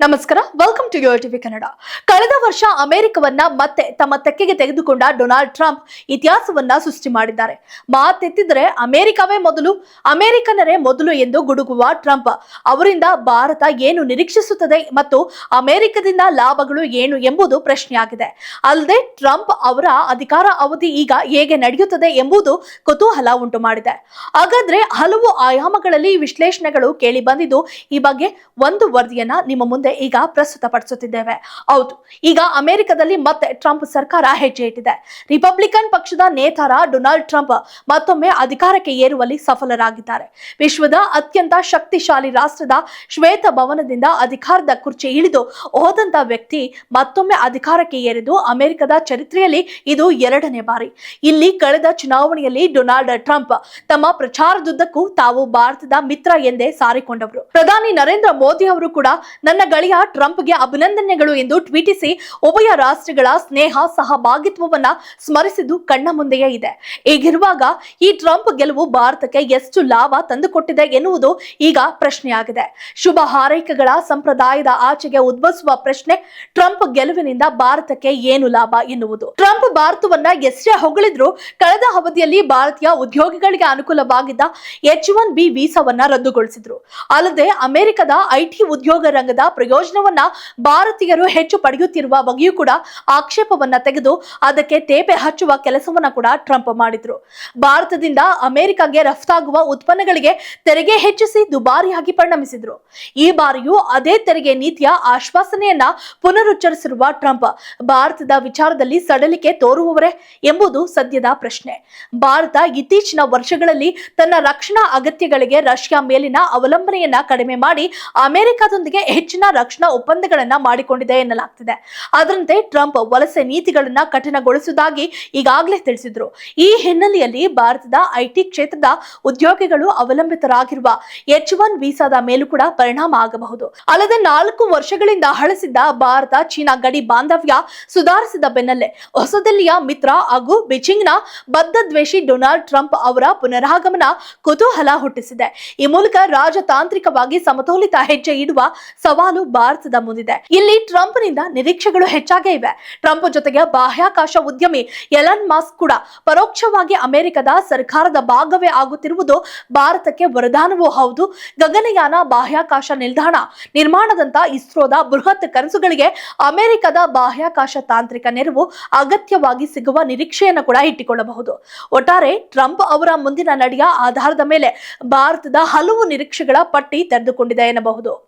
ನಮಸ್ಕಾರ welcome to your TV Kannada ಕಳೆದ ವರ್ಷ ಅಮೆರಿಕವನ್ನ ಮತ್ತೆ ತಮ್ಮ ತೆಕ್ಕೆಗೆ ತೆಗೆದುಕೊಂಡ ಡೊನಾಲ್ಡ್ ಟ್ರಂಪ್ ಇತಿಹಾಸವನ್ನ ಸೃಷ್ಟಿ ಮಾಡಿದ್ದಾರೆ. ಮಾತೆತ್ತಿದ್ರೆ ಅಮೆರಿಕವೇ ಮೊದಲು, ಅಮೆರಿಕನರೇ ಮೊದಲು ಎಂದು ಗುಡುಗುವ ಟ್ರಂಪ್, ಅವರಿಂದ ಭಾರತ ಏನು ನಿರೀಕ್ಷಿಸುತ್ತದೆ ಮತ್ತು ಅಮೆರಿಕದಿಂದ ಲಾಭಗಳು ಏನು ಎಂಬುದು ಪ್ರಶ್ನೆಯಾಗಿದೆ. ಅಲ್ಲದೆ ಟ್ರಂಪ್ ಅವರ ಅಧಿಕಾರ ಅವಧಿ ಈಗ ಹೇಗೆ ನಡೆಯುತ್ತದೆ ಎಂಬುದು ಕುತೂಹಲ ಉಂಟು ಮಾಡಿದೆ ಹಾಗಾದ್ರೆ ಹಲವು ಆಯಾಮಗಳಲ್ಲಿ ವಿಶ್ಲೇಷಣೆಗಳು ಕೇಳಿ ಬಂದಿದ್ದು, ಈ ಬಗ್ಗೆ ಒಂದು ವರದಿಯನ್ನ ನಿಮ್ಮ ಮುಂದೆ ಈಗ ಪ್ರಸ್ತುತಪಡಿಸುತ್ತಿದ್ದೇವೆ. ಹೌದು, ಈಗ ಅಮೆರಿಕದಲ್ಲಿ ಮತ್ತೆ ಟ್ರಂಪ್ ಸರ್ಕಾರ ಹೆಜ್ಜೆ ಇಟ್ಟಿದೆ. ರಿಪಬ್ಲಿಕನ್ ಪಕ್ಷದ ನೇತಾರ ಡೊನಾಲ್ಡ್ ಟ್ರಂಪ್ ಮತ್ತೊಮ್ಮೆ ಅಧಿಕಾರಕ್ಕೆ ಏರುವಲ್ಲಿ ಸಫಲರಾಗಿದ್ದಾರೆ. ವಿಶ್ವದ ಅತ್ಯಂತ ಶಕ್ತಿಶಾಲಿ ರಾಷ್ಟ್ರದ ಶ್ವೇತ ಭವನದಿಂದ ಅಧಿಕಾರದ ಕುರ್ಚಿ ಇಳಿದು ಹೋದಂತ ವ್ಯಕ್ತಿ ಮತ್ತೊಮ್ಮೆ ಅಧಿಕಾರಕ್ಕೆ ಏರಿದು ಅಮೆರಿಕದ ಚರಿತ್ರೆಯಲ್ಲಿ ಇದು ಎರಡನೇ ಬಾರಿ. ಇಲ್ಲಿ ಕಳೆದ ಚುನಾವಣೆಯಲ್ಲಿ ಡೊನಾಲ್ಡ್ ಟ್ರಂಪ್ ತಮ್ಮ ಪ್ರಚಾರದುದ್ದಕ್ಕೂ ತಾವು ಭಾರತದ ಮಿತ್ರ ಎಂದೇ ಸಾರಿಕೊಂಡವರು. ಪ್ರಧಾನಿ ನರೇಂದ್ರ ಮೋದಿ ಅವರು ಕೂಡ ನನ್ನ ಗೆಳೆಯ ಟ್ರಂಪ್ಗೆ ಅಭಿನಂದನೆಗಳು ಎಂದು ಟ್ವೀಟಿಸಿ ಉಭಯ ರಾಷ್ಟ್ರಗಳ ಸ್ನೇಹ, ಸಹಭಾಗಿತ್ವವನ್ನ ಸ್ಮರಿಸಿದ್ದು ಕಣ್ಣ ಮುಂದೆಯೇ ಇದೆ. ಈಗಿರುವಾಗ ಈ ಟ್ರಂಪ್ ಗೆಲುವು ಭಾರತಕ್ಕೆ ಎಷ್ಟು ಲಾಭ ತಂದುಕೊಟ್ಟಿದೆ ಎನ್ನುವುದು ಈಗ ಪ್ರಶ್ನೆಯಾಗಿದೆ. ಶುಭ ಹಾರೈಕೆಗಳ ಸಂಪ್ರದಾಯದ ಆಚೆಗೆ ಉದ್ಭವಿಸುವ ಪ್ರಶ್ನೆ, ಟ್ರಂಪ್ ಗೆಲುವಿನಿಂದ ಭಾರತಕ್ಕೆ ಏನು ಲಾಭ ಎನ್ನುವುದು. ಟ್ರಂಪ್ ಭಾರತವನ್ನ ಎಷ್ಟೇ ಹೊಗಳಿದ್ರು ಕಳೆದ ಅವಧಿಯಲ್ಲಿ ಭಾರತೀಯ ಉದ್ಯೋಗಿಗಳಿಗೆ ಅನುಕೂಲವಾಗಿದ್ದ ಎಚ್ ಒನ್ ಬಿ ವೀಸಾವನ್ನ ರದ್ದುಗೊಳಿಸಿದ್ರು. ಅಲ್ಲದೆ ಅಮೆರಿಕದ ಐಟಿ ಉದ್ಯೋಗ ರಂಗದ ಪ್ರಯೋಜನವನ್ನ ಭಾರತೀಯರು ಹೆಚ್ಚು ಪಡೆಯುತ್ತಿರುವ ಬಗ್ಗೆಯೂ ಕೂಡ ಆಕ್ಷೇಪವನ್ನ ತೆಗೆದು ಅದಕ್ಕೆ ತೇಪೆ ಹಚ್ಚುವ ಕೆಲಸವನ್ನ ಕೂಡ ಟ್ರಂಪ್ ಮಾಡಿದ್ರು. ಭಾರತದಿಂದ ಅಮೆರಿಕಗೆ ರಫ್ತಾಗುವ ಉತ್ಪನ್ನಗಳಿಗೆ ತೆರಿಗೆ ಹೆಚ್ಚಿಸಿ ದುಬಾರಿಯಾಗಿ ಪರಿಣಮಿಸಿದ್ರು. ಈ ಬಾರಿಯೂ ಅದೇ ತೆರಿಗೆ ನೀತಿಯ ಆಶ್ವಾಸನೆಯನ್ನ ಪುನರುಚ್ಚರಿಸಿರುವ ಟ್ರಂಪ್, ಭಾರತದ ವಿಚಾರದಲ್ಲಿ ಸಡಲಿಕೆ ತೋರುವವರೇ ಎಂಬುದು ಸದ್ಯದ ಪ್ರಶ್ನೆ. ಭಾರತ ಇತ್ತೀಚಿನ ವರ್ಷಗಳಲ್ಲಿ ತನ್ನ ರಕ್ಷಣಾ ಅಗತ್ಯಗಳಿಗೆ ರಷ್ಯಾ ಮೇಲಿನ ಅವಲಂಬನೆಯನ್ನ ಕಡಿಮೆ ಮಾಡಿ ಅಮೆರಿಕದೊಂದಿಗೆ ಹೆಚ್ಚಿನ ರಕ್ಷಣಾ ಒಪ್ಪಂದಗಳನ್ನ ಮಾಡಿಕೊಂಡಿದೆ ಎನ್ನಲಾಗ್ತಿದೆ. ಅದರಂತೆ ಟ್ರಂಪ್ ವಲಸೆ ನೀತಿಗಳನ್ನ ಕಠಿಣಗೊಳಿಸುವುದಾಗಿ ಈಗಾಗಲೇ ತಿಳಿಸಿದ್ರು. ಈ ಹಿನ್ನೆಲೆಯಲ್ಲಿ ಭಾರತದ ಐಟಿ ಕ್ಷೇತ್ರದ ಉದ್ಯೋಗಿಗಳು ಅವಲಂಬಿತರಾಗಿರುವ ಎಚ್ ಒನ್ ವೀಸಾದ ಮೇಲೂ ಕೂಡ ಪರಿಣಾಮ ಆಗಬಹುದು. ಅಲ್ಲದೆ ನಾಲ್ಕು ವರ್ಷಗಳಿಂದ ಹಳಸಿದ್ದ ಭಾರತ ಚೀನಾ ಗಡಿ ಬಾಂಧವ್ಯ ಸುಧಾರಿಸಿದ ಬೆನ್ನಲ್ಲೇ ಹೊಸದಿಲ್ಲಿಯ ಮಿತ್ರ ಹಾಗೂ ಬೀಜಿಂಗ್ನ ಬದ್ಧದ್ವೇಷಿ ಡೊನಾಲ್ಡ್ ಟ್ರಂಪ್ ಅವರ ಪುನರಾಗಮನ ಕುತೂಹಲ ಹುಟ್ಟಿಸಿದೆ. ಈ ಮೂಲಕ ರಾಜತಾಂತ್ರಿಕವಾಗಿ ಸಮತೋಲಿತ ಹೆಜ್ಜೆ ಇಡುವ ಸವಾಲು ಭಾರತದ ಮುಂದಿದೆ. ಇಲ್ಲಿ ಟ್ರಂಪ್ನಿಂದ ನಿರೀಕ್ಷೆಗಳು ಹೆಚ್ಚಾಗೇ ಇವೆ. ಟ್ರಂಪ್ ಜೊತೆಗೆ ಬಾಹ್ಯಾಕಾಶ ಉದ್ಯಮಿ ಎಲನ್ ಮಾಸ್ಕ್ ಕೂಡ ಪರೋಕ್ಷವಾಗಿ ಅಮೆರಿಕದ ಸರ್ಕಾರದ ಭಾಗವೇ ಆಗುತ್ತಿರುವುದು ಭಾರತಕ್ಕೆ ವರದಾನವೂ ಹೌದು. ಗಗನಯಾನ ಬಾಹ್ಯಾಕಾಶ ನಿಲ್ದಾಣ ನಿರ್ಮಾಣದಂತ ಇಸ್ರೋದ ಬೃಹತ್ ಕನಸುಗಳಿಗೆ ಅಮೆರಿಕದ ಬಾಹ್ಯಾಕಾಶ ತಾಂತ್ರಿಕ ನೆರವು ಅಗತ್ಯವಾಗಿ ಸಿಗುವ ನಿರೀಕ್ಷೆಯನ್ನು ಕೂಡ ಇಟ್ಟುಕೊಳ್ಳಬಹುದು. ಒಟ್ಟಾರೆ ಟ್ರಂಪ್ ಅವರ ಮುಂದಿನ ನಡೆಯ ಆಧಾರದ ಮೇಲೆ ಭಾರತದ ಹಲವು ನಿರೀಕ್ಷೆಗಳ ಪಟ್ಟಿ ತೆರೆದುಕೊಂಡಿದೆ ಎನ್ನಬಹುದು.